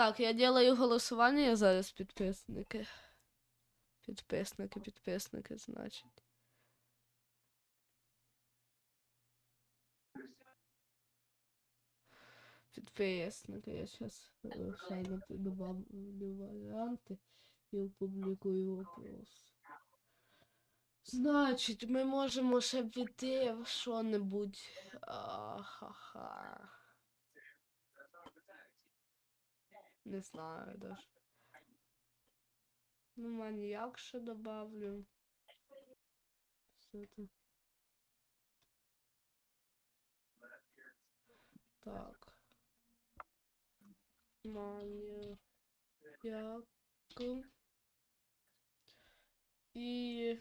Так, я делаю голосування, зараз підписники. Підписники, підписники, значить. Підписники, я зараз добавлю варіанти і опублікую вопрос. Значить, ми можемо ще піти в що-небудь. Ахаха. Не знаю даже. Ну, маньяк ще добавлю. Що це? Так. Маньяк. І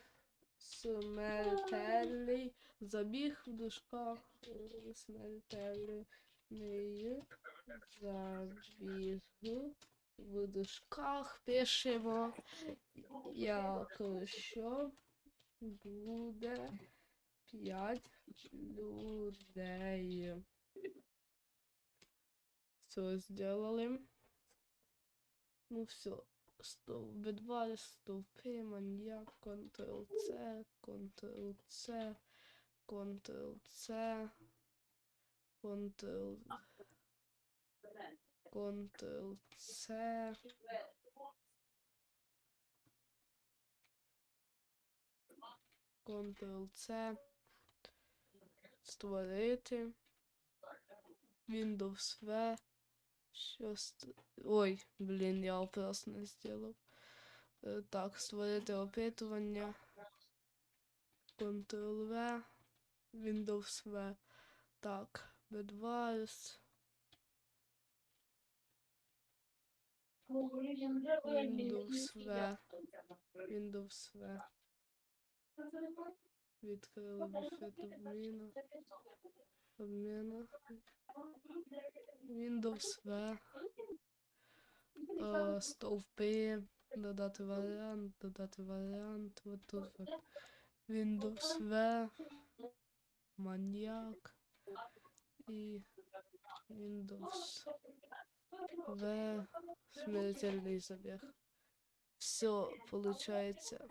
смертельний забіг в дужках. Смертельний забіг в дужках пишемо, якщо буде п'ять людей. Все сделали. Ну все. Стовби 2, стовпи, маньяк, Ctrl-C, Ctrl-C, Ctrl-C, Ctrl... Ctrl-C. Ctrl-C. Створити. Windows V. Що ст... Ой, блін, я опрос не зробив. Е, Так, створити опитування. Ctrl-V. Windows V. Так, Bedwars. Windows V. Windows V. Відкрили буфет обміну. Обміну. Windows V. Е, Стовпи. Додати варіант, додати варіант. Вот тут вот. Windows V. Маньяк. І Windows V. Смертельный забег. Все получается.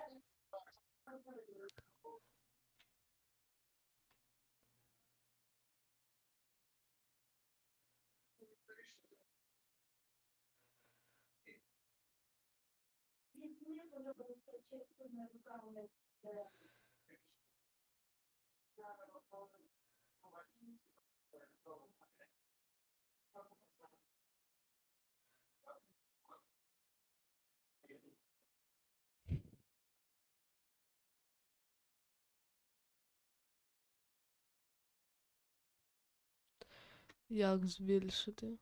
Як збільшити?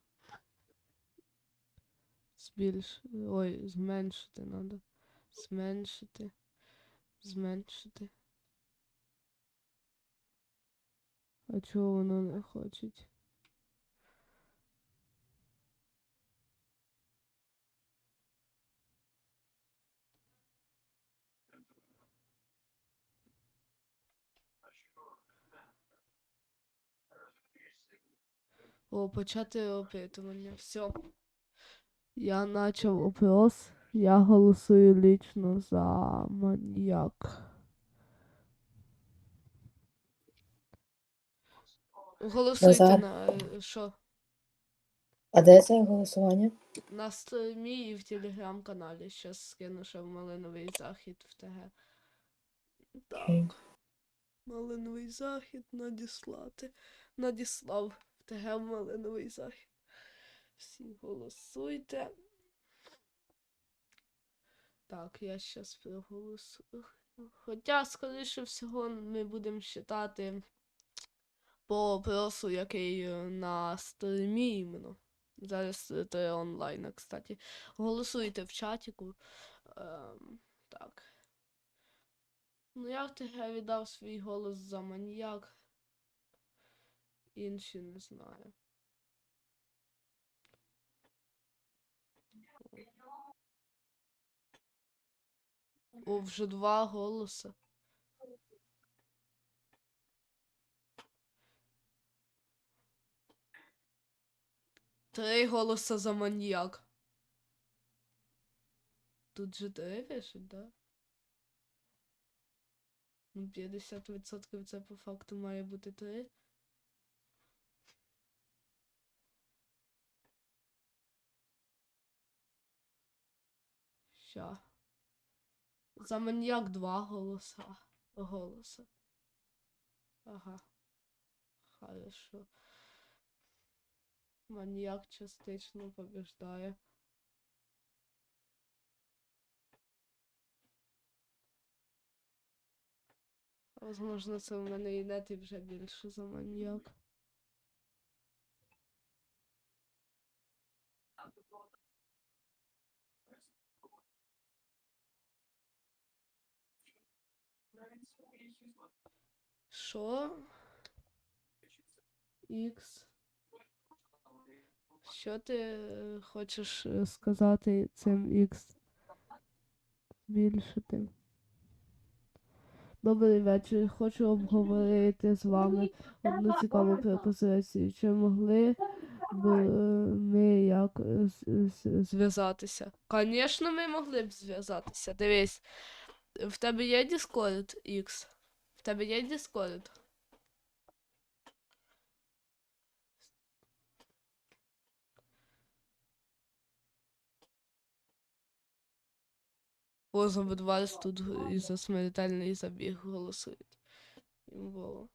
Збільшити. Ой, зменшити треба. Зменшити. Зменшити. А чого воно не хоче? О, почати опитування. Все. Я почав опрос. Я голосую лично за маньяк. Голосуйте на е, що? А де це голосування? На стрімі і в телеграм-каналі. Щас скину ще в малиновий захід в ТГ. Так. Малиновий захід надіслати. Надіслав ТГ малиновий захід. Всі голосуйте. Так, я щас проголосую. Хоча, скоріше всього, ми будемо читати по опросу, який е, на стрімі іменно. Зараз це онлайн, кстати. Голосуйте в чатіку. Ем, так. Ну, я в ТГ віддав свій голос за маньяк. Інші не знаю. О, вже два голоса. Три голоса за маньяк. Тут же три пишуть, да? Ну, 50% це по факту має бути 3. Ща. За маньяк два голоса. Голоса. Ага. Хорошо. Маньяк частично побіждає. Возможно, це в мене і вже більше за маньяк. Що? Ікс. Що ти е, хочеш е, сказати цим Ікс? Збільшити. Добрий вечір. Хочу обговорити з вами одну цікаву пропозицію. Чи могли б е, ми як зв'язатися? Звісно, ми могли б зв'язатися. Дивись, в тебе є Discord X? Тебе є Discord? Поза вас тут і за смертельний забіг голосують. Імбово.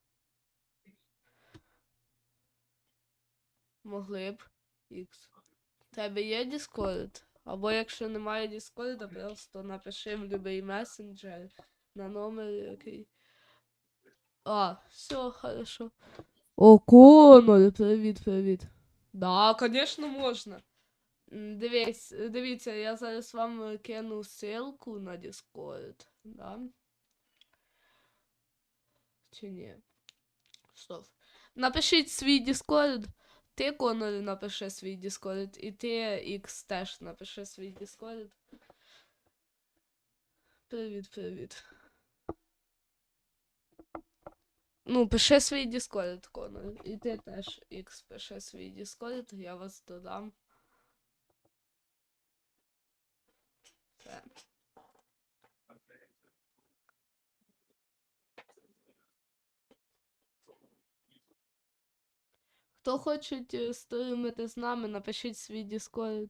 Могли б. Ікс. Тебе є Discord? Або якщо немає Discord, просто напиши в будь-який месенджер на номер який. А, все, хорошо. О, Конор, привіт, привіт. Да, звісно, можна. Дивись, дивіться, я зараз вам кину ссылку на Discord, да? Чи ні? Стоп. Напишіть свій Discord. Ти, Конор, напиши свій Discord, і ти, X, теж напиши свій Discord. Привіт, привіт. Ну, пиши свій Discord, Конор. І ти теж, X, пиши свій Discord, я вас додам. Все. Хто хоче стримити з нами, напишіть свій Discord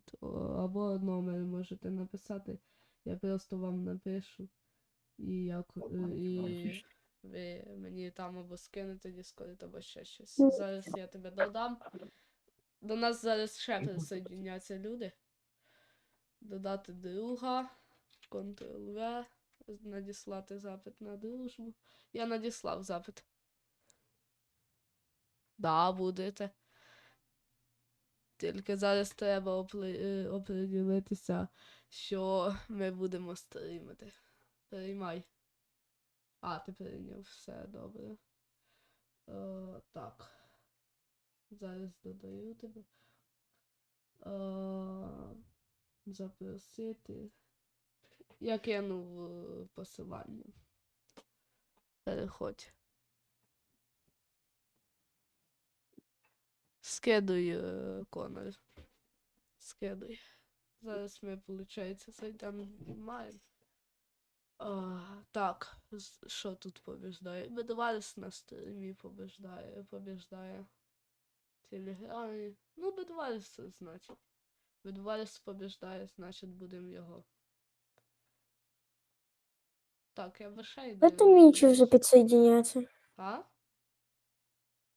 або номер можете написати. Я просто вам напишу. І як е, і ви мені там або скинете Discord, або ще щось. Зараз я тебе додам. До нас зараз ще присоединяться люди. Додати друга. Ctrl-V. Надіслати запит на дружбу. Я надіслав запит. Да, будете. Тільки зараз треба опри- е, оприділитися, що ми будемо стрімити. Приймай. А, ти прийняв, все добре. Е, так. Зараз додаю тебе. Е, запросити. Я кинув посилання. Переходь. Скидуй, е, Конор. Скидуй. Зараз ми, виходить, зайдемо маємо. А, так, що тут побіждає? Бедварс на стрімі побіждає, побіждає. Телеграмі. Ну, Бедварс значить. Бедварс побіждає, значить будемо його. Так, я вишей Ви там інші вже підсоединяться. А?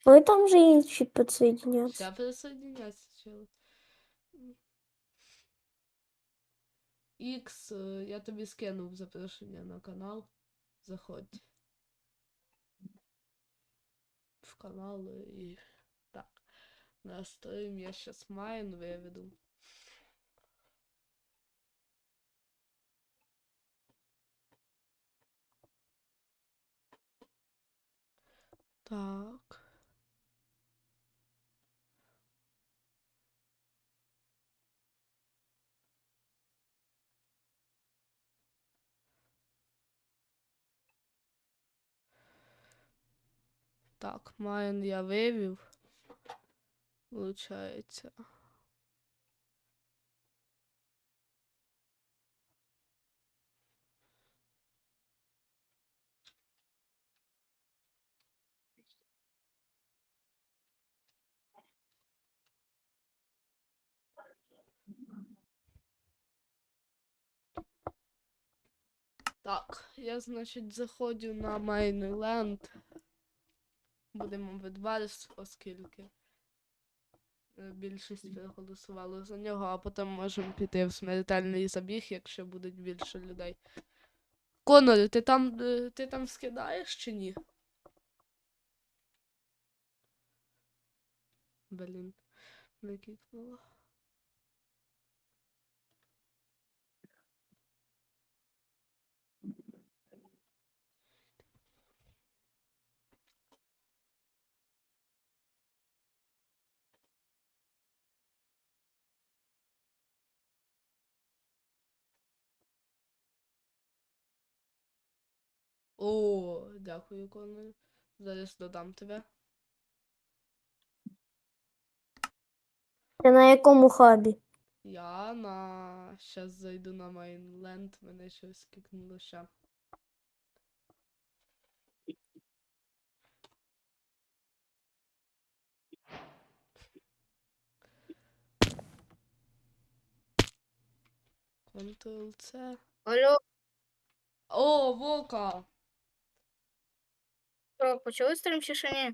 Ви там вже інші підсоединяться. Вся присоединяться, чел. Ікс, е, я тобі скинув запрошення на канал. Заходь. В канал і. Так. На стрім я щас майн виведу. Так. Так, майн я вивів. Получається. Так, я, значить, заходжу на Майнленд. Будемо відвалювати, оскільки е, більшість проголосувало за нього, а потім можемо піти в смертельний забіг, якщо буде більше людей. Конор, ти там, е, ти там скидаєш чи ні? Блін, викикнула. О, дякую, Конор. Зараз додам тебе. Ти на якому хабі? Я на. Щас зайду на Майнленд, мене щось кикнуло ще. Ctrl-C. Алло, О, Вока! Що, почали стрім чи ще ні?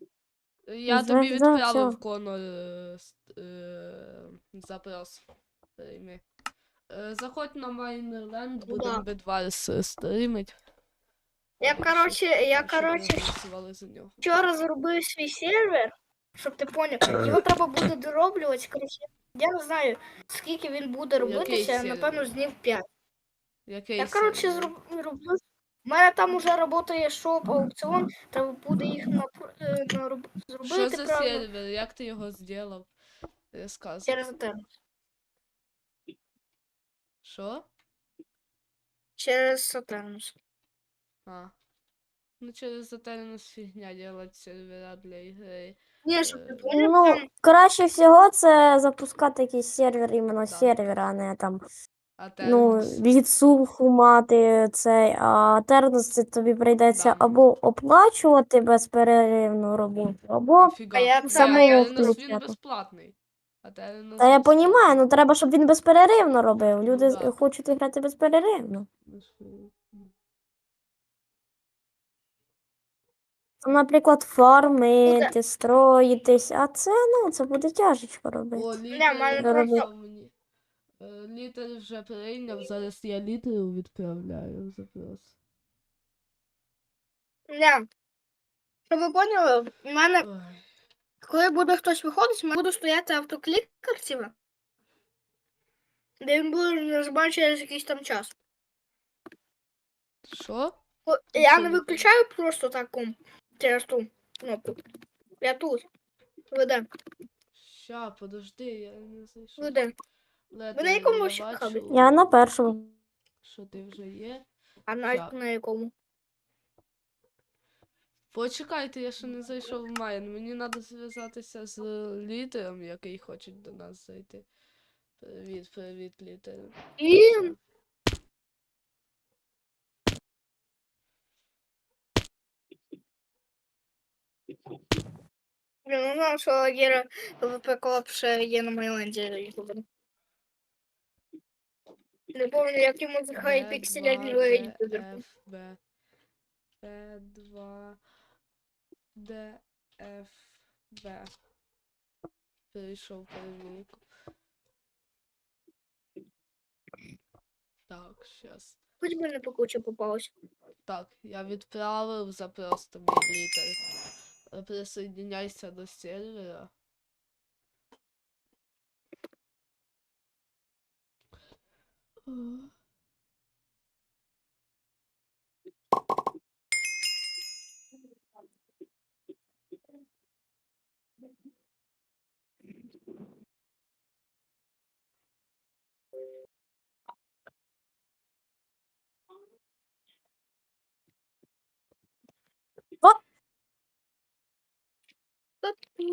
Я тобі да, відправив всё. Конор е, с- е, запрос. Прийми. Е, Заходь на Майнленд, будемо Да. Бедварс стрімить. Я, короче, я, короче, за нього. вчора зробив свій сервер, щоб ти поняв. Його треба буде дороблювати. Короче, я не знаю, скільки він буде робитися, сервер? напевно, з днів 5. Який Я, короче, сервер? зроб- роблю. У мене там уже працює шоп, аукціон, треба буде їх напр- е, нароб- Що зробити за правильно сервер? Як ти його зробив? Розказуй. через Eternus. Що? Через Eternus. А. Ну через Eternus фігня делать сервера для ігри. Ні, щоб ти Е, поняв, Ну, там краще всього це запускати якийсь сервер, іменно Да. сервер, а не там, А ну, відсуху мати цей, а тернус це тобі прийдеться Да. або оплачувати безперервну роботу, або. Нафіга? А самому Eternus, він включати? безплатний. Eternus Та я безплатний. понімаю, ну треба, щоб він безперервно робив. Люди да. хочуть грати безперервно. Ну. Там, наприклад, фармити, строїтись, а це, ну, це буде тяжечко робити. О, в мене просто- написав мені. Літер вже прийняв, зараз я літеру відправляю запрос. Ні. Щоб ви поняли, в мене Ой. Коли буде хтось виходить, мене буде стояти автоклікер, ціла, де він буде нажимати через якийсь там час. Що? О, Я не не виключаю просто так комп через ту кнопку. Я тут. Веде, Ща, подожди, я не зайшов. веде. Летер, на якому ще бачу, хабі? Я на першому. Що ти вже є? А на, Так. на якому? Почекайте, я ще не зайшов в Майн. Мені треба зв'язатися з літером, який хоче до нас зайти. Привіт, привіт, літер. І Блін, ну знав, що Гера ВП Колап ще є на Майленді ютубер. Не пам'ятаю, як йому захай пікселя для ютубер. Б, П2, Д, Ф, Б. Перейшов перевірку. Так, щас. Хоч би не по кучі попалось. Так, я відправив запрос тобі літер. Е, Присоединяйся до сервера.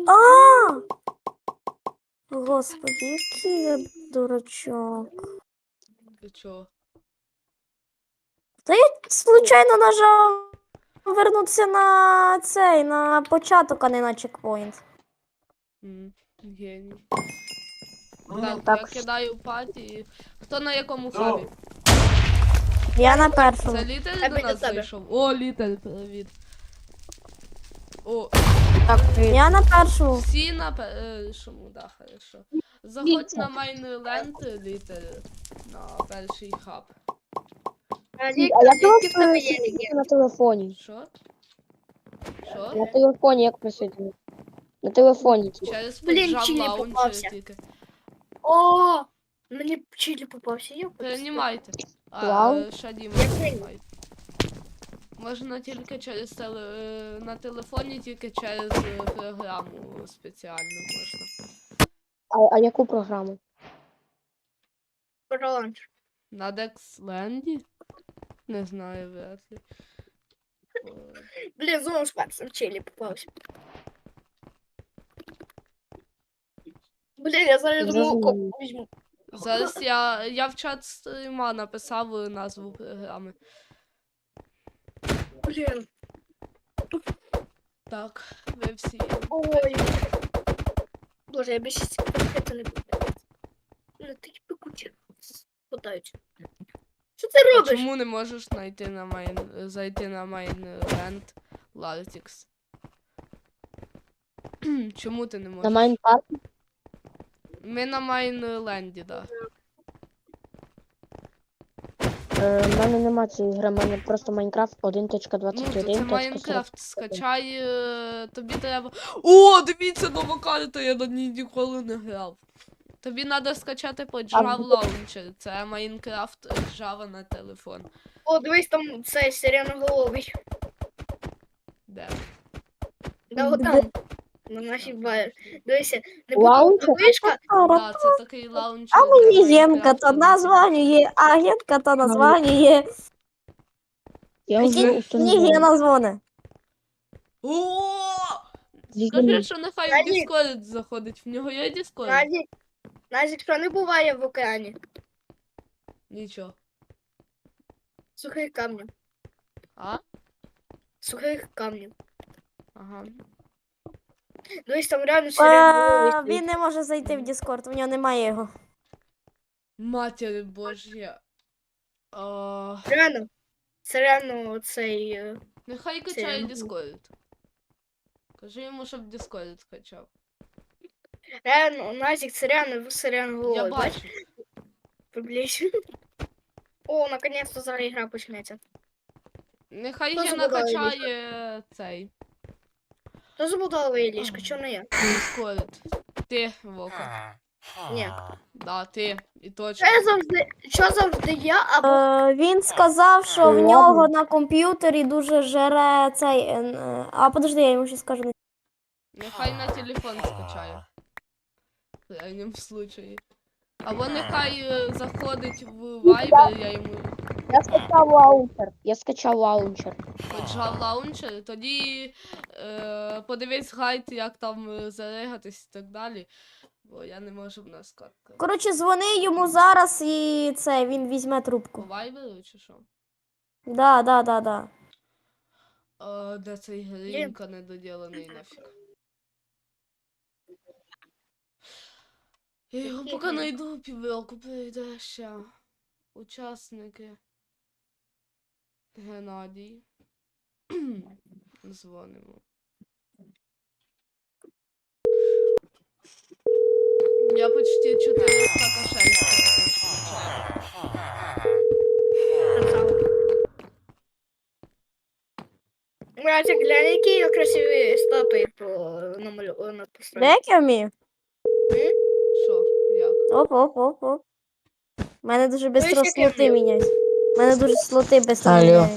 А! Господи, я дурачок. Ти чого? Случайно нажав вернутися на цей, на початок, а не на чекпоінт. М, Геній. Ну, Так, так. я кидаю паті. Хто на якому хабі? Я на першому. Це літер Я до нас тебе. зайшов. О, літер, привіт. О, Так, я на першому. всі на першому, да, хорошо. Заходь на Майнленд, літер, на перший хаб. А є ліки? на телефоні? Що? Що? На телефоні як присутні? На телефоні. Через Блін, чилі лаунчер попався. тільки. О, мені чилі попався. Я Перенімайте. А, Вау. Шадім, Можна тільки через теле... е, на телефоні, тільки через е, програму спеціальну можна. А, а яку програму? Проланч. На Дексленді? Не знаю, вряд ли. Е, Блін, знову з перцем чилі попався. Блін, я зараз думаю, коп візьму. Зараз я, я в чат стріма написав е, назву програми. Блін, Так, ви всі. ой. Боже, я більше це не буду. Не такі пекучі. Питають. Що ти А робиш? чому не можеш знайти на майн... зайти на Майнленд Латікс? Чому ти не можеш? На Майнпарк? Ми на Майнленді, да. Е, в мене нема цієї гри, в мене просто Майнкрафт Ну, то це 1.21.40. Майнкрафт. Скачай, е, тобі треба. О, дивіться, нова карта, я на ній ніколи не грав. Тобі треба скачати по Java Launcher. Це Майнкрафт е, Java на телефон. О, дивись, там цей сиреноголовий. Де? Да, от там. На нашій баї. Дивися, не Лаунчер? буде вишка. Да, це такий лаунчер. А мені Майнкрафту. то названня, а гетка то названня. Я вже Гена дзвони. О! Скажи, що нехай в. Discord заходить. В нього є Discord? Назік, Назік, що не буває в океані? Нічого. Сухих камнів. А? Сухих камнів. Ага. Дивись, там реально Е, сиреноголовий. Він не може зайти в Discord, у нього немає його. Матір Божя. А, Реально. Це реально цей. е, нехай качає Це- Discord. Кажи йому, щоб Discord качав. Реально, Назік, це реально Я сиреноголовий. Бач? бачу. Приблизь. О, наконец-то зараз гра почнеться. Нехай Хто я забудовує накачає цей Хто забудовує ліжко, чого не я? Discord. Ти, Вока. Ні. Да, ти. І Що точно. я завжди, що завжди я, або Е, він сказав, що в нього на комп'ютері дуже жере цей. е, е, А подожди, я йому ще скажу. Нехай на телефон скачає. В крайньому случаї. Або нехай е, заходить в Viber, я йому Я скачав лаунчер. Я скачав лаунчер. поджав лаунчер, тоді е, подивись гайд, як там е, зарегатись і так далі. Бо я не можу в нас катка. Коротше, дзвони йому зараз і це, він візьме По трубку. Viber чи що? Да, да, да, да. А, де цей гринка недоділений нафіг. Я його поки грін? знайду півроку прийде ще. Учасники. Геннадій. Дзвонимо. Я почти 400 кашель. Братик, глянь, які красиві статуї по намалю. Як я вмію? Що? Як? Оп, оп, оп, оп. У мене дуже швидко я слоти вмію. У мене дуже слоти швидко Алло.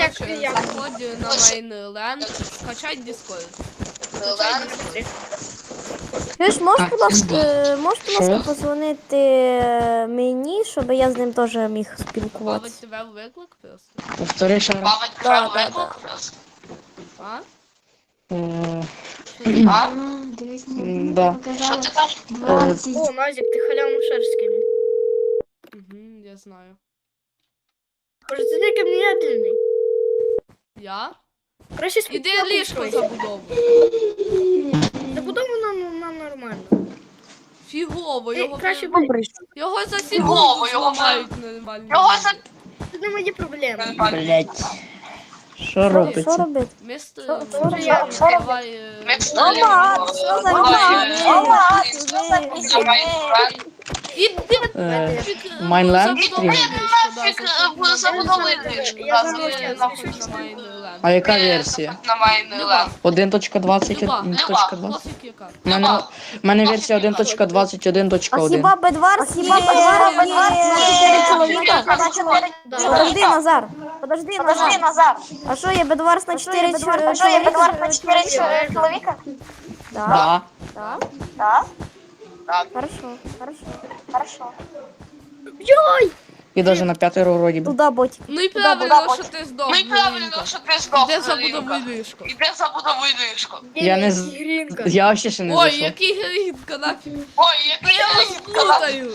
як коротше, заходь на Mainland, скачай Discord. Скачай Discord. Чуєш, можеш, будь ласка, е, можеш, будь ласка, позвонити е, мені, щоб я з ним теж міг Бавить спілкуватися. тебе виклик просто. Повтори ще раз. Да, да, да. А? М, А? м, Да. Е, О, Назік, ти халявну шерсть скинув. Угу, я знаю. Може, такий медленний. Я? Краще Іди спочатку ліжко устройся. забудовуй. Забудовано на, на нормально. Фігово, Ти його, краще його за секунду зламають нормально. Його за- Це не мої проблеми. Блять. Що Що робиться? робити? Містер, Що- що Містер, я- Євген, давай... е, що за Е, нафіг, е, Майнленд стрім? Нафіг, е. А яка версія? На Майнленд. 1.20, Люба, 1.20? пофіг яка. У мене, в мене версія А 1.21.1. хіба Бедварс є на 4 чоловіка? Подожди, Назар. Подожди, Назар. А що є Бедварс на 4 чоловіка? Так, Да. так. Так. Хорошо, хорошо. І навіть на п'ятеро вроді би. Туда ботик. Ну і правильно, що ти здох, Ну і правильно, що ти здох, Де Марінка. забудовуй ліжко? Іде забудовуй ліжко. Я не з- Я ще ще не Ой, зайшов. який грінка, нафіг. Ой, який я Плутаю.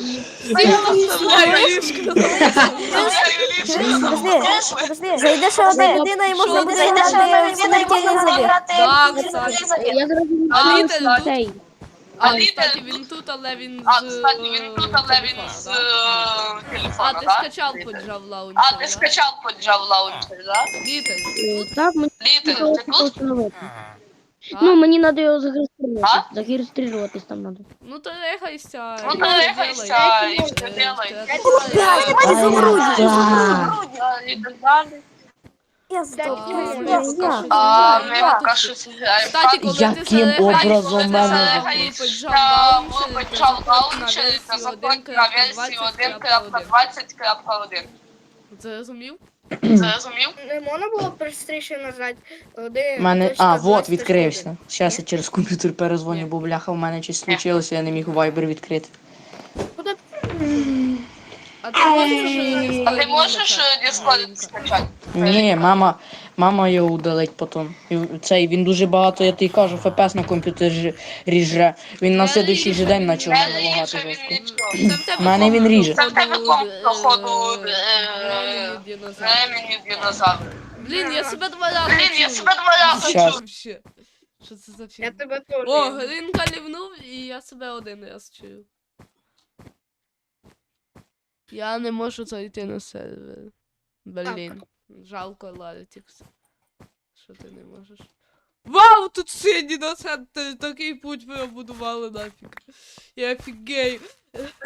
Подожди, подожди. Зайде ще одна людина і можна буде забіг. Так, кстати. Я зрозумів, А цей. А, кстати, він тут, але він з... А, кстати, він е, тут, але він телефона, з е, А, ти да? скачав поджав лаунчер, А, ти скачав поджав лаунчер, да? Літл, Е, Так, мені Літл, ти тут? Ну, мені треба його зареєструвати. Зареєструватись там треба. Ну то рехайся. Ну, то рехайся, і все Е, делай. те- Да. І так далі. Я здох. А, Я, ми що зіграємо. ми. Кстати, коли Яким образом мене лаунчер, почав заходь на заходь на версію 1.20.1. 1.20.1. Зрозумів? Зрозумів? Не можна було простіше нажати один. У мене. А, вот, 21. відкрився. Зараз я через комп'ютер перезвоню, бо бляха в мене щось случилося, я не міг Viber відкрити. Куди? А ти можеш... А ти можеш е, Discord скачати? Ні, мама, мама його удалить потім. І Цей він дуже багато, я тобі кажу, ФПС на комп'ютері ріже. Він на слідуючий же день почав Не мене лагати жорстко. тебе Мене він ріже. Це в тебе комп, походу, е, е. Времені динозавр. Блін, я себе два рази Блін, я чую. себе два рази Щас. Вообще. Що це за Я тебе теж. О, Гринка лівнув, і я себе один раз чую. Я не можу зайти на сервер. Блін. Жалко Лартікс. Що ти не можеш? Вау, тут сині на центрі, такий путь ви обудували нафіг. Я офігею.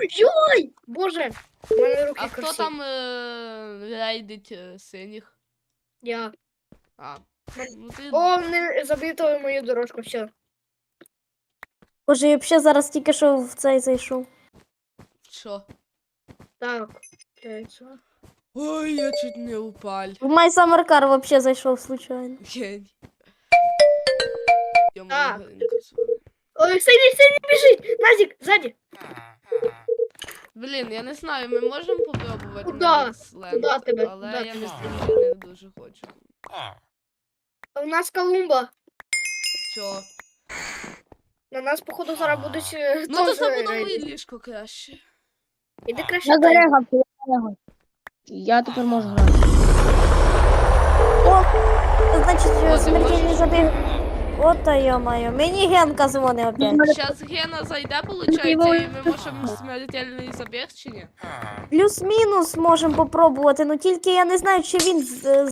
Йой! Боже! У мене руки А хто красиві. там е, рейдить е, синіх? Я. А. Ну ти О, не забито мою дорожку, все. Боже, я взагалі зараз тільки що в цей зайшов. що? Так. Яйцо. Ой, я чуть не упаль. В Summer Car вообще зайшов случайно. Геній. Я Так. маю Гринку звати. Ой, синий, синий біжить! Назік, ззаді! Блін, я не знаю, ми можемо попробувати Куда? на Mixland, Куда тебе? але Куда я тебе? не, не дуже хочу. А У нас Колумба. Чо? На нас, походу, зараз будуть. е, Ну то теж забудовуй рейди. ліжко краще. Іди краще. Я дай. зарегався, я зарегався. Я тепер можу грати. О, значить, смертельний забіг. От та йо-моє. Мені Генка дзвонить опять. Зараз Гена зайде, виходить, і ми можемо смертельний забіг чи ні? Плюс-мінус можемо попробувати, ну тільки я не знаю, чи він з-